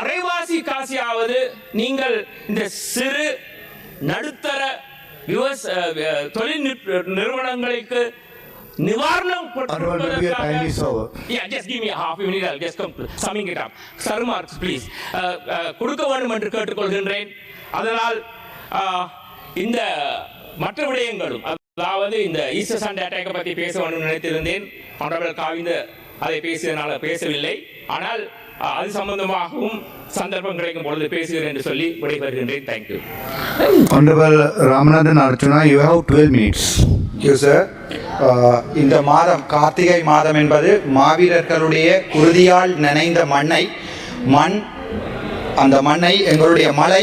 அரைவாசி காசியாவது நீங்கள் இந்த சிறு நடுத்தர விவச அஹ், தொழில் நிற்- நிறுவனங்களுக்கு நிவாரணம் Honorable Member, your time is over. Yeah, just give me a half a minute. I'll just come to summing it up. Sir remarks, please. Uh, uh, கொடுக்க வேண்டும் என்று கேட்டுக்கொள்கின்றேன் அதனால் இந்த மற்ற விடயங்களும் அதாவது இந்த ஈஸ்டர் சண்டே அட்டாக்கை பற்றி பேச வேண்டும் நினைத்திருந்தேன் honorable காவிந்த அதை பேசியதனால பேசவில்லை ஆனால் அது சம்பந்தமாகவும் சந்தர்ப்பம் கிடைக்கும் பொழுது பேசுகிறேன் என்று சொல்லி விடைபெறுகின்றேன். Thank you Honorable Ramanathan Archana, you have 12 minutes. You sir இந்த மாதம் கார்த்திகை மாதம் என்பது மாவீரர்களுடைய குருதியால் நனைந்த மண்ணை மண் அந்த மண்ணை எங்களுடைய மலை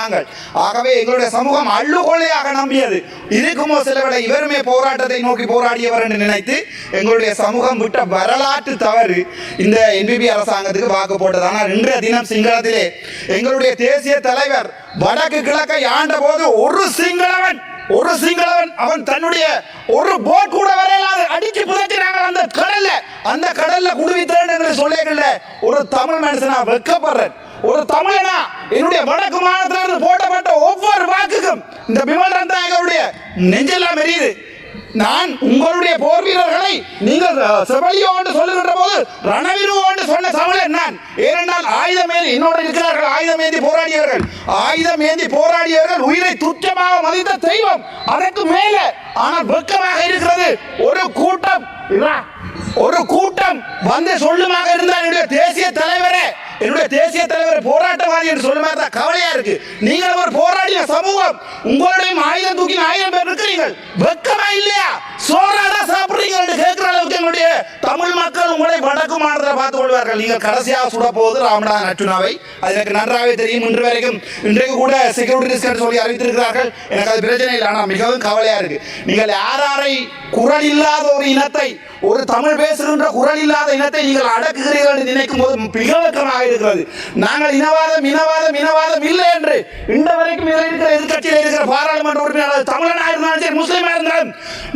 நாங்கள். ஆகவே எங்களுடைய சமூகம் அள்ளுகொலையாக நம்பியது. இதுக்குமோ சில விட இவருமே போராட்டத்தை நோக்கி போராடியவர் என்று நினைத்து எங்களுடைய சமூகம் விட்ட வரலாற்று தவறு இந்த என்பிபி அரசாங்கத்துக்கு வாக்கு போட்டது. ஆனால் இன்றைய தினம் சிங்களத்திலே எங்களுடைய தேசிய தலைவர் வடக்கு கிழக்கை ஆண்ட போது ஒரு சிங்களவன் ஒரு சிங்களவன் அவன் தன்னுடைய ஒரு போட் கூட வரையிலாது அடிச்சு புதைச்சினாங்க அந்த கடல்ல அந்த கடல்ல குடுவித்தேன் சொல்லியல ஒரு தமிழ் மனுஷனா வெக்கப்படுறேன் ஒரு தமிழனா என்னுடைய வடக்கு மாநிலத்திலிருந்து போட்டப்பட்ட ஒவ்வொரு வாக்குக்கும் இந்த விமலன் தாயகருடைய நெஞ்செல்லாம் எரியுது. நான் உங்களுடைய போர் வீரர்களை நீங்கள் செவலியோ என்று சொல்லுகின்ற போது ரணவீரோ என்று சொன்ன தமிழன் நான். ஏனென்றால் ஆயுதம் ஏந்தி என்னோட இருக்கிறார்கள் ஆயுதம் ஏந்தி போராடியவர்கள். ஆயுதம் ஏந்தி போராடியவர்கள் உயிரை துச்சமாக மதித்த தெய்வம் அதற்கு மேல ஆனால் வெக்கமாக இருக்கிறது. ஒரு கூட்டம் இதா, ஒரு கூட்டம் வந்து சொல்லுமாக இருந்தால் என்னுடைய தேசிய தலைவரே என்னுடைய தேசிய தலைவர் போராட்டவாதி என்று சொல்லுமா தான் கவலையா இருக்கு. நீங்கள் ஒரு போராடிய சமூகம் உங்களுடைய ஆயுதம் தூக்கி ஆயிரம் பேர் இருக்கிறீர்கள் வெக்கமா இல்லையா? சோறாடா சாப்பிடுறீங்க என்று கேட்கிற தமிழ் மக்கள் உங்களை வடக்கு மாநிலத்தில் பார்த்துக் கொள்வார்கள். நீங்கள் கடைசியாக சுட போவது ராமநாதன் அர்ச்சுனாவை அது எனக்கு நன்றாகவே தெரியும். இன்று வரைக்கும் இன்றைக்கு கூட செக்யூரிட்டி ரிஸ்க் சொல்லி அறிவித்திருக்கிறார்கள். எனக்கு அது பிரச்சனை இல்லை. ஆனால் மிகவும் கவலையாக இருக்கு. நீங்கள் யாராரை குரல் இல்லாத ஒரு இனத்தை ஒரு தமிழ் பேசுகின்ற குரல் இல்லாத இனத்தை நீங்கள் அடக்குகிறீர்கள் என்று நினைக்கும் போது மிக வெக்கமாக இருக்கிறது. நாங்கள் இனவாதம் இனவாதம் இனவாதம் இல்லை என்று இன்று வரைக்கும் இதில் இருக்கிற எதிர்கட்சியில் இருக்கிற பாராளுமன்ற உறுப்பினர் தமிழனாக இருந்தாலும் சரி முஸ்லீமாக இருந்தாலும்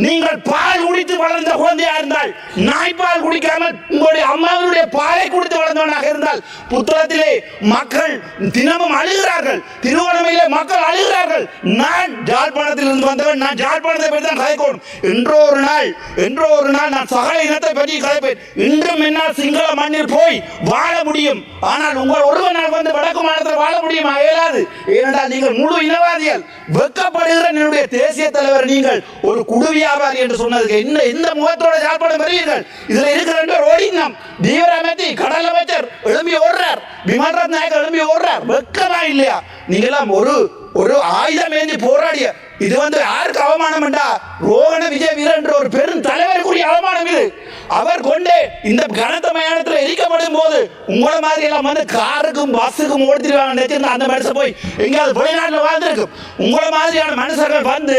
நீங்கள் பால் குடித்து வளர்ந்த குழந்தையாக இருந்தால் நான் தாய்ப்பால் குடிக்காமல் உங்களுடைய அம்மாவினுடைய பாலை குடித்து வளர்ந்தவனாக இருந்தால் புத்தகத்திலே மக்கள் தினமும் அழுகிறார்கள். திருவண்ணாமலையிலே மக்கள் அழுகிறார்கள். நான் ஜாழ்ப்பாணத்தில் இருந்து வந்தவன் நான் ஜாழ்ப்பாணத்தை பற்றி தான் கதைக்கணும் என்றோ ஒரு நாள் என்றோ ஒரு நாள் நான் சகல இனத்தை பற்றி கதைப்பேன். இன்றும் என்னால் சிங்கள மண்ணில் போய் வாழ முடியும். ஆனால் உங்கள் ஒருவனால் வந்து வடக்கு மாநிலத்தில் வாழ முடியுமா இயலாது ஏனென்றால் நீங்கள் முழு இனவாதிகள். வெக்கப்படுகிற என்னுடைய தேசிய தலைவர் நீங்கள் ஒரு குடு வியாபாரி என்று சொன்னதுக்கு என்ன எந்த முகத்தோட ஜாழ்ப்பாணம் பெறுவீர்கள் இதுல இருக்கிற ரெண்டு பேர் ஓடினம் தீவிர அமைதி கடல் அமைச்சர் எழும்பி ஓடுறார். விமானரத் நாயகர் எழும்பி ஓடுறார். வெக்கமா இல்லையா? நீங்களாம் ஒரு ஒரு ஆயுதம் ஏந்தி போராடிய இது வந்து யாருக்கு அவமானம் என்றா? ரோகண விஜய் வீரன் என்ற ஒரு பெரும் தலைவருக்குரிய அவமானம் இது. அவர் கொண்டே இந்த கனத்த மயானத்தில் எரிக்கப்படும் போது உங்களை மாதிரி எல்லாம் வந்து காருக்கும் பஸ்ஸுக்கும் ஓடித்திருவாங்க நினைச்சிருந்தா அந்த மனுஷன் போய் எங்கேயாவது வெளிநாட்டில் வாழ்ந்திருக்கும். உங்களை மாதிரியான மனுஷர்கள் வந்து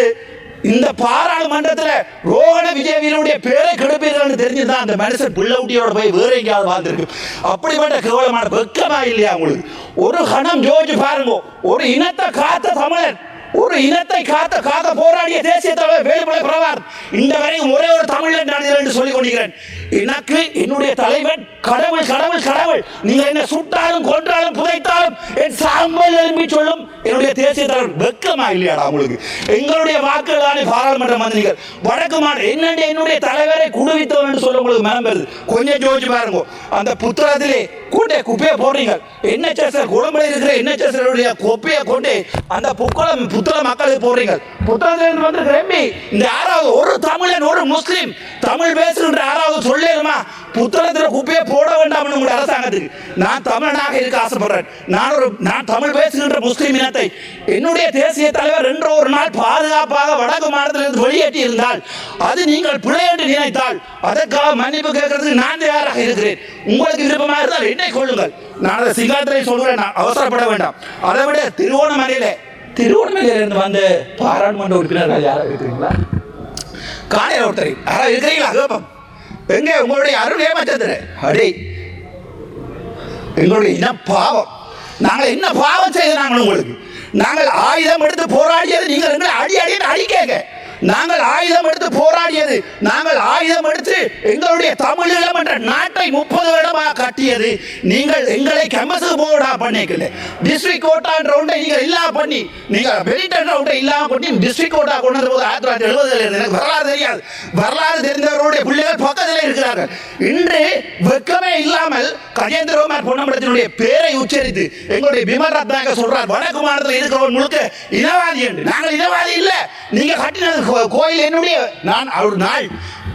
இந்த பாராளுமன்றத்தில் ரோகண விஜய் வீரனுடைய பேரை கெடுப்பீர்கள்னு தெரிஞ்சுதான் அந்த மனுஷன் பிள்ளைக்குட்டியோட போய் வேற எங்கேயாவது வாழ்ந்திருக்கு. அப்படிப்பட்ட கேவலமான வெக்கமா இல்லையா உங்களுக்கு? ஒரு கணம் ஜோதி பாருங்க. ஒரு இனத்தை காத்த தமிழன் ஒரு இனத்தை காத்த காக்க போராடிய தேசிய தலைவர் வேலுமலை பிரபார் இந்த வரையும் ஒரே ஒரு தமிழன் நான் என்று சொல்லிக் கொண்டிருக்கிறேன். எனக்கு என்னுடைய தலைவன். கடவுள் கடவுள் கடவுள். நீங்கள் என்ன சுட்டாலும் கொன்றாலும் புதைத்தாலும் என் சாம்பல் எழுப்பி சொல்லும் என்னுடைய தேசிய தலைவர் வெக்கமா இல்லையாடா உங்களுக்கு? எங்களுடைய வாக்குகள் தானே பாராளுமன்ற மந்திரிகள் வடக்கு மாநில என்னென்ன என்னுடைய தலைவரை குடுவித்தவன் என்று சொல்ல உங்களுக்கு மனம் கொஞ்சம் ஜோதிச்சு பாருங்க. அந்த புத்தகத்திலே கூட்டே குப்பையை போடுறீங்க. என்ஹெச்எஸ் குழம்புல இருக்கிற என்ஹெச்எஸ் குப்பையை கொண்டு அந்த புத்தளம் புத்தள மக்களுக்கு போடுறீங்க. புத்தகத்திலிருந்து வந்து ரெம்பி இந்த யாராவது ஒரு தமிழன் ஒரு முஸ்லீம் தமிழ் பேசுகின்ற யாராவது சொல்லேருமா புத்தகத்தில் குப்பையை போட வேண்டாம் உங்களுடைய அரசாங்கத்துக்கு. நான் தமிழனாக இருக்க ஆசைப்படுறேன். நான் ஒரு நான் தமிழ் பேசுகின்ற முஸ்லீம் இனத்தை என்னுடைய தேசிய தலைவர் என்ற ஒரு நாள் பாதுகாப்பாக வடக்கு மாநிலத்திலிருந்து வெளியேற்றி இருந்தால் அது நீங்கள் பிழை என்று நினைத்தால் அதற்காக மன்னிப்பு கேட்கறதுக்கு நான் தயாராக இருக்கிறேன். உங்களுக்கு விருப்பமாக இருந்தால் என்னை கொள்ளுங்கள் நான் அதை சிங்காத்திரை சொல்கிறேன் நான் அவசரப்பட வேண்டாம். அதை விட திருவோணமலையில திருவோணமலையிலிருந்து வந்த பாராளுமன்ற உறுப்பினர்கள் யாராவது இருக்கிறீங்களா? காலையில் ஒருத்தர். யாராவது இருக்கிறீங்களா? கேப்பம். எங்கே உங்களுடைய அருள் ஏமாற்றது அடே. எங்களுடைய என்ன பாவம். நாங்கள் என்ன பாவம் செய்த நாங்கள் உங்களுக்கு? நாங்கள் ஆயுதம் எடுத்து போராடியது நீங்கள் எங்களை அடி அடி கேட்க நாங்கள் ஆயுதம் எடுத்து போராடியது நாங்கள் ஆயுதம் எடுத்து எங்களுடைய தமிழீழம் என்ற நாட்டை முப்பது வருடமாக கட்டியது. நீங்கள் எங்களை கமசு போடா பண்ணிக்கல. டிஸ்ட்ரிக்ட் கோட்டான்ற ஒன்றை நீங்கள் இல்லாம பண்ணி நீங்கள் வெளியிட்ட ஒன்றை இல்லாம பண்ணி டிஸ்ட்ரிக்ட் கோட்டா கொண்டு வந்த போது ஆயிரத்தி தொள்ளாயிரத்தி எழுபதுல இருந்து எனக்கு வரலாறு தெரியாது. வரலாறு தெரிந்தவர்களுடைய பிள்ளைகள் பக்கத்தில் இருக்கிறார்கள். இன்று வெக்கமே இல்லாமல் கஜேந்திரகுமார் பொன்னம்பலத்தினுடைய பேரை உச்சரித்து எங்களுடைய பிமல் ரத்னாக சொல்றார் வடக்கு மாநிலத்தில் இருக்கிறவன் முழுக்க இனவாதி என்று. நாங்கள் இனவாதி இல்லை. நீங்க கட்டினது கோயில் என்னுடைய நான் அவர் நாள்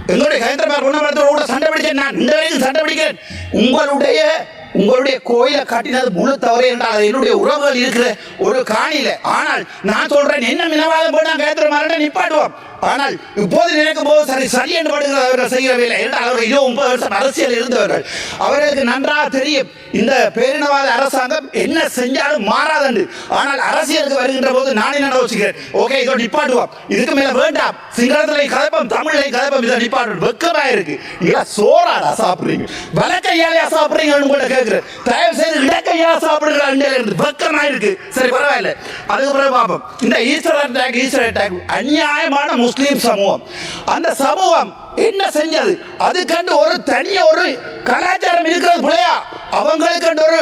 எங்களுடைய ஹைதராபாத் பொன்னம்பலத்தோட கூட சண்டை பிடிச்சேன். நான் இந்த வரைக்கும் சண்டை பிடிக்கிறேன். உங்களுடைய உங்களுடைய கோயிலை கட்டினது முழு தவறு என்றால் அது என்னுடைய உறவுகள் இருக்கிற ஒரு காணியில. ஆனால் நான் சொல்றேன் என்ன மினவாதம் போய் நான் கேத்திர மாறனை நிப்பாட்டுவோம். ஆனால் இப்போது நினைக்கும் போது சரி சரி என்று படுகிற அவர்கள் செய்யவில்லை. என்றால் அவர்கள் இதோ முப்பது வருஷம் அரசியல் இருந்தவர்கள். அவர்களுக்கு நன்றாக தெரியும் இந்த பேரினவாத அரசாங்கம் என்ன செஞ்சாலும் மாறாதண்டு ஆனால் அரசியலுக்கு வருகின்ற போது நான் என்ன யோசிக்கிறேன்? ஓகே இதோ நிப்பாட்டுவோம். இதுக்கு மேல வேண்டாம். சிங்களத்திலே கலப்பம் தமிழை கலப்பம் இதை நிப்பாட்டு வெக்கமா இருக்கு. நீங்க சோறாடா சாப்பிடுறீங்க. வலக்கையாலையா சாப்பிடுறீங்கன்னு உங்கள்ட்ட கேட்கிறேன் தயவு செய்து இடக்கையா சாப்பிடுகிற அண்டையில இருந்து வெக்கமா இருக்கு. சரி பரவாயில்ல. அதுக்கப்புறம் பார்ப்போம். இந்த ஈஸ்டர் அட்டாக் ஈஸ்டர் அட்டாக் அநியாயமான முஸ்லீம் சமூகம் அந்த சமூகம் என்ன செஞ்சது? அதுக்கண்டு ஒரு தனிய ஒரு கலாச்சாரம் இருக்கிறது பிள்ளையா அவங்களுக்கு ஒரு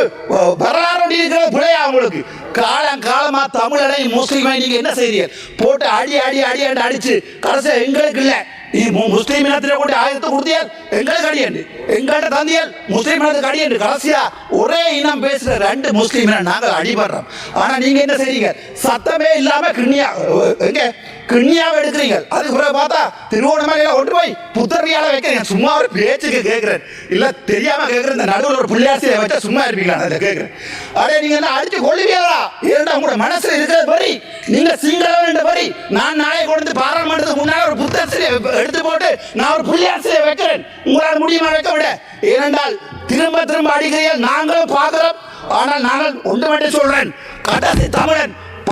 வரலாறு இருக்கிறது பிள்ளையா அவங்களுக்கு? காலம் காலமா தமிழனை முஸ்லீமை நீங்க என்ன செய்றீங்க போட்டு அடி அடி அடி அடி அடிச்சு கடைசி எங்களுக்கு இல்ல. நீ முஸ்லீம் இனத்திலே கூட ஆயுதத்தை கொடுத்தியால் எங்களுக்கு அடியண்டு எங்கள்கிட்ட தந்தியால் முஸ்லீம் இனத்துக்கு அடியண்டு கடைசியா ஒரே இனம் பேசுற ரெண்டு முஸ்லீம் இனம் நாங்கள் அடிபடுறோம். ஆனா நீங்க என்ன செய்றீங்க? சத்தமே இல்லாம கிண்ணியா எங்க? கிண்ணியாவை எடுக்கிறீங்க. அதுக்கு பிறகு பார்த்தா திருவோணமலையில கொண்டு போய் புத்தரியால நான் சும்மா ஒரு பேச்சுக்கு கேட்கிறேன் இல்ல தெரியாம கேட்கிறேன் இந்த நடுவில் ஒரு பிள்ளையாசியை வச்சா சும்மா இருப்பீங்களா? நான் கேட்கிறேன் அடே நீங்க என்ன அடிச்சு கொள்ளுவீங்களா ஏன்டா உங்களோட மனசுல இருக்கிறது பரி நீங்க சிங்களவன் என்ற பரி நான் நாளை கொண்டு வந்து பாராளுமன்றத்துக்கு முன்னால ஒரு புத்தரசியை எடுத்து போட்டு நான் ஒரு புள்ளியாசியை வைக்கிறேன். உங்களால் முடியுமா வைக்க விட? ஏனென்றால் திரும்ப திரும்ப அடிக்கிறீர்கள் நாங்களும் பார்க்கிறோம். ஆனால் நாங்கள் ஒன்று மட்டும் சொல்றேன். கடைசி தமிழன்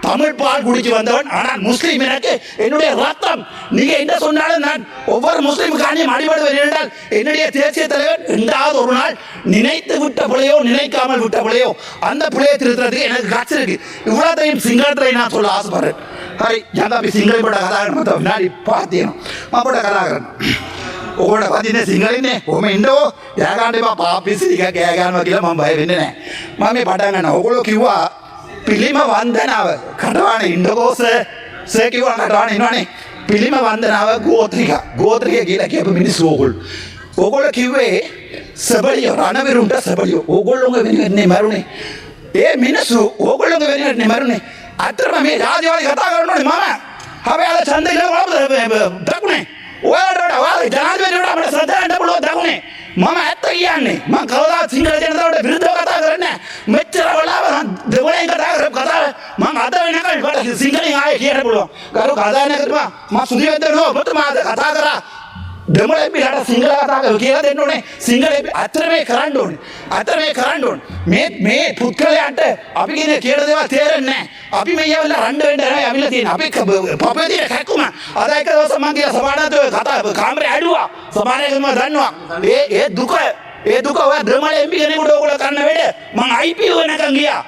தமிழ் பால் குடிச்சு வந்தவன் ஆனால் முஸ்லீம் எனக்கு என்னுடைய ரத்தம் நீங்க என்ன சொன்னாலும் நான் ஒவ்வொரு முஸ்லீமுக்கானியும் அடிபடுவேன் என்றால் என்னுடைய தேசிய தலைவர் ரெண்டாவது ஒரு நாள் நினைத்து விட்ட பிள்ளையோ நினைக்காமல் விட்ட பிள்ளையோ அந்த பிள்ளையை திருத்துறதுக்கு எனக்கு காட்சி இருக்கு இவ்வளோத்தையும் சிங்களத்தில் நான் சொல்ல ஆசைப்படுறேன் ஹரி ஜாதாபி சிங்கள பட கதாகரன் மத்த வினாடி பார்த்தேன் மாப்பட கதாகரன் ඔකොට පතින සිංහලන්නේ හොම ඉන්ඩෝ යගන්ටම පාපිසික කෑගන්ම කියලා මම බය වෙන්න නෑ මම මේ පටන් ගන්න ඔගොල්ලෝ කිව්වා පිළිම වන්දනාව කටවාන ඉන්ඩකෝස සේකිවා කටවාන ඉන්නවනේ පිළිම වන්දනාව ගෝත්‍රික ගෝත්‍රික කියලා කියපු මිනිස්සු ඕගොල්ලෝ ඕගොල්ලෝ කිව්වේ සබලියෝ රණවිරුන්ට සබලියෝ ඕගොල්ලෝගේ වෙනුවෙන්නේ මරුනේ ඒ මිනිස්සු ඕගොල්ලෝගේ වෙනුවෙන්නේ මරුනේ අතරම මේ ජාතිවාදී කතා කරනෝනේ මම හැබැයි අද ඡන්දේ කියලා දකුණේ ඔයාලට වඩා ඔයාලා ජනාධිපතිට වඩා අපිට ශ්‍රද්ධාවෙන් පුළුවන් දකුණේ මම ඇත්ත කියන්නේ මම කවදාත් සිංහල ජනතාවට විරුද්ධව කතා කරන්නේ නැහැ මෙච්චර වෙලාව මම කියන්න පුළුවන් කරු කතා නැකතුමා මම සුදිවෙද්ද නෝ ඔබතුමා අද කතා කරා දෙමළ එම්පිලාට සිංහල කතා කරලා කියලා දෙන්න ඕනේ. සිංහල එම්පි අතර මේ කරන්න ඕනේ. අතර මේ කරන්න ඕනේ. මේ මේ පුත්කලයන්ට අපි කියන කියන දේවල් තේරෙන්නේ නැහැ. අපි මේ යවලා රණ්ඩ වෙන්න නැහැ ඇවිල්ලා තියෙන. අපි පපේ තියෙන කැක්කුම අද එක දවසක් මම කියලා සමානත් කතා කාමරේ ඇඩුවා. සමානයකම දන්නවා. ඒ ඒ දුක ඒ දුක ඔය දෙමළ එම්පි කෙනෙකුට ඕගොල්ලෝ කරන්න වැඩ මං IPO වෙනකන් ගියා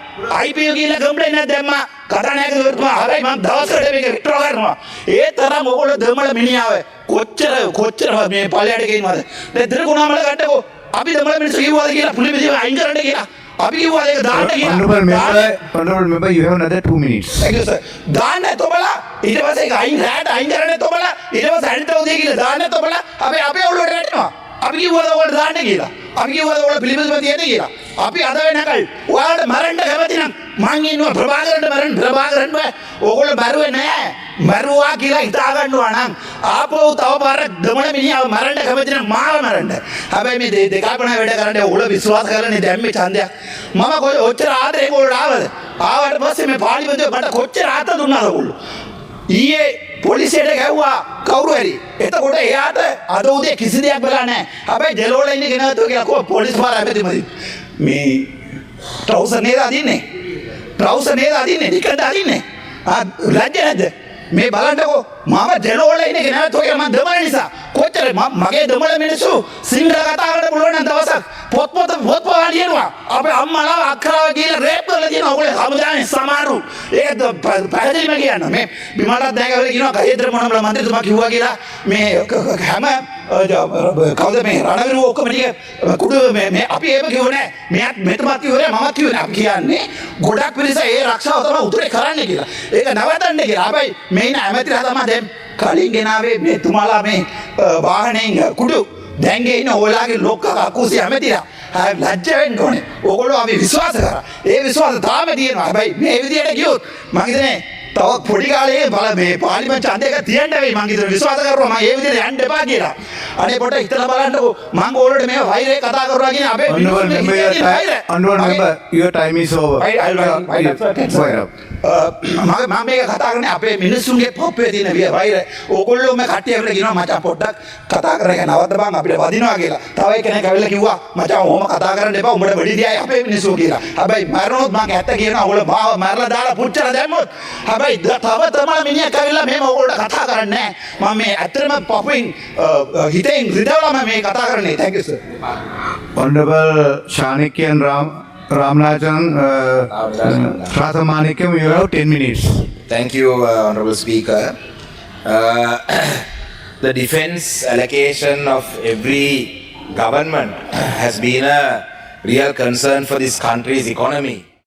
IPO කියලා කම්ප්ලේන්ට් එකක් දැම්මා කතානායකතුමා හැබැයි මං දවසකට මේක විත්ඩ්‍රෝ කරනවා. ඒ තරම් ඕගොල්ලෝ දෙමළ මිනිහාව කොච්චර කොච්චර මේ පල්ලයට ගේනවද දැන් දිරකුණාමල ගන්නකෝ. අපි දෙමළ මිනිස්සු කිව්වද කියලා පුලි මිදිව අයින් කරන්න කියලා. අපි කිව්වද ඒක දාන්න කියලා? Honorable member, honorable member, you have another two minutes. Thank you, sir. දාන්න තොබලා ඊට පස්සේ ඒක අයින් රැට අයින් කරන්න තොබලා ඊට පස්සේ අනිත් උදේ කියලා දාන්න තොබලා අපි අපේ ඔළුවට වැටෙනවා අපි කිව්වද ඔයාලට දාන්න කියලා? අපි කිව්වද ඔයාලට පිළිබිඹ තියෙන්නේ කියලා අපි අද වෙනකල් ඔයාලට මරන්න කැමති නම් මං ඉන්නවා ප්‍රභාකරන්ට මරන්න ප්‍රභාකරන්ට ඕගොල්ලෝ මරුවේ නැහැ මරුවා කියලා හිතා ගන්නවා නම් ආපහු තව පාරක් දමන මිනිහව මරන්න කැමති නම් මාව මරන්න හැබැයි මේ දෙ- දෙකල්පනා වැඩ කරන්න ඕගොල්ලෝ විශ්වාස කරන්නේ දැම්මේ ඡන්දයක් මම කොයි ඔච්චර ආදරේ ඕගොල්ලෝ ආවද ආවට පස්සේ මේ පාර්ලිමේන්තුවේ මට කොච්චර ආත දුන්නාද ඔයගොල්ලෝ ඊයේ පොලිසියට ගැව්වා කවුරු හරි එතකොට එයාට අද උදේ කිසි දෙයක් වෙලා නැහැ හැබැයි ජෙලවල ඉන්නේ කෙනාතු කියලා කෝ පොලිස් පාර ඇමතිමදි මේ ට්‍රවුසර් නේද අදින්නේ ට්‍රවුසර් නේද අදින්නේ නිකන්ද අදින්නේ ආ ලැජ්ජ නැද්ද? මේ බලන්නකෝ මම ජෙලවල ඉන්නේ කෙනාතු කියලා මම දමන නිසා. කොච්චර ම- මගේ දමන මිනිස්සු සිංහල කතා කරන්න පුළුවන් නම් දවසක් පොත් පොත පොත් පවා ලියනවා අපේ අම්මලා අක්කලා කියලා රේප් කරලා තියෙනවා. ඔයගොල්ලෝ හමුදානේ සමහරු. ඒක ද- ප- පැහැදිලිම කියන්න. මේ බිමලත් දැකලා කියනවා. කයේතර මොනමල මන්ත්‍රීතුමා කිව්වා කියලා. මේ ක- ක- හැම අ, ජ- කවුද මේ රණවිරු ඔක්කොම ටික කුඩු මේ මේ අපි ඒව කිව්වේ නෑ මෙයාත් මෙතමත් කිව්වේ නෑ මමත් කිව්වේ නෑ අපි කියන්නේ ගොඩක් පිරිස ඒ රක්ෂාව තමයි උතුරේ කරන්න කියලා. ඒක නවත්තන්න කියලා. හැබැයි මේ ඉන්න ඇමතිලා තමයි දැන් කලින් ගෙනාවේ මේ තුමාලා මේ අ, වාහනයෙන් කුඩු දැන්ගේ ඉන්න ඔයාලගේ ලොක්ක කකුසි ඇමතිලා හැබැයි ලැජ්ජ වෙන්න ඕනේ. ඕගොල්ලෝ අපි විශ්වාස කරා. ඒ විශ්වාස තාම තියෙනවා. හැබැයි මේ විදියට ගියොත් මං හිතන්නේ තව පොඩි කාලේ බල මේ පාර්ලිමේන්තු ඡන්දයක තියන්න වෙයි මං හිතන්නේ විශ්වාස කරනවා මම ඒ විදියට යන්න එපා කියලා. අනේ පොඩ හිතලා බලන්නකෝ මං ඕගොල්ලෝට මේ වෛරය කතා කරනවා කියන අපේ වෛරය. time, honorable මගේ- member, your time is over. Up. මම මම මේක කතා කරන්නේ අපේ මිනිස්සුන්ගේ පොප්පේ තියෙන විය වෛර ඕගොල්ලෝ මේ කට්ටිය ඇවිල්ලා කියනවා මචං පොඩ්ඩක් කතා කරන එක නවත්ත බං අපිට වදිනවා කියලා. තව කෙනෙක් ඇවිල්ලා කිව්වා මචං ඔහොම කතා කරන්න එපා උඹට වෙඩි දියයි අපේ මිනිස්සු කියලා. හැබැයි මරනොත් මං ඇත්ත කියනවා ඕගොල්ලෝ මාව මරලා දාලා පුච්චලා දැම්මොත් හැබැයි ද- තව තමයි මිනිහෙක් ඇවිල්ලා මෙහෙම ඕගොල්ලෝ කතා කරන්නේ. මම මේ ඇත්තටම පපුවෙන් හිතෙන් රිදවලා මම මේ කතා කරන්නේ. thank you sir. Honorable Chanakyan Ram, Ramnajan, uh, Rathamanikkam, you have 10 minutes. Thank you, uh, Honorable Speaker. Uh, the defense allocation of every government has been a real concern for this country's economy.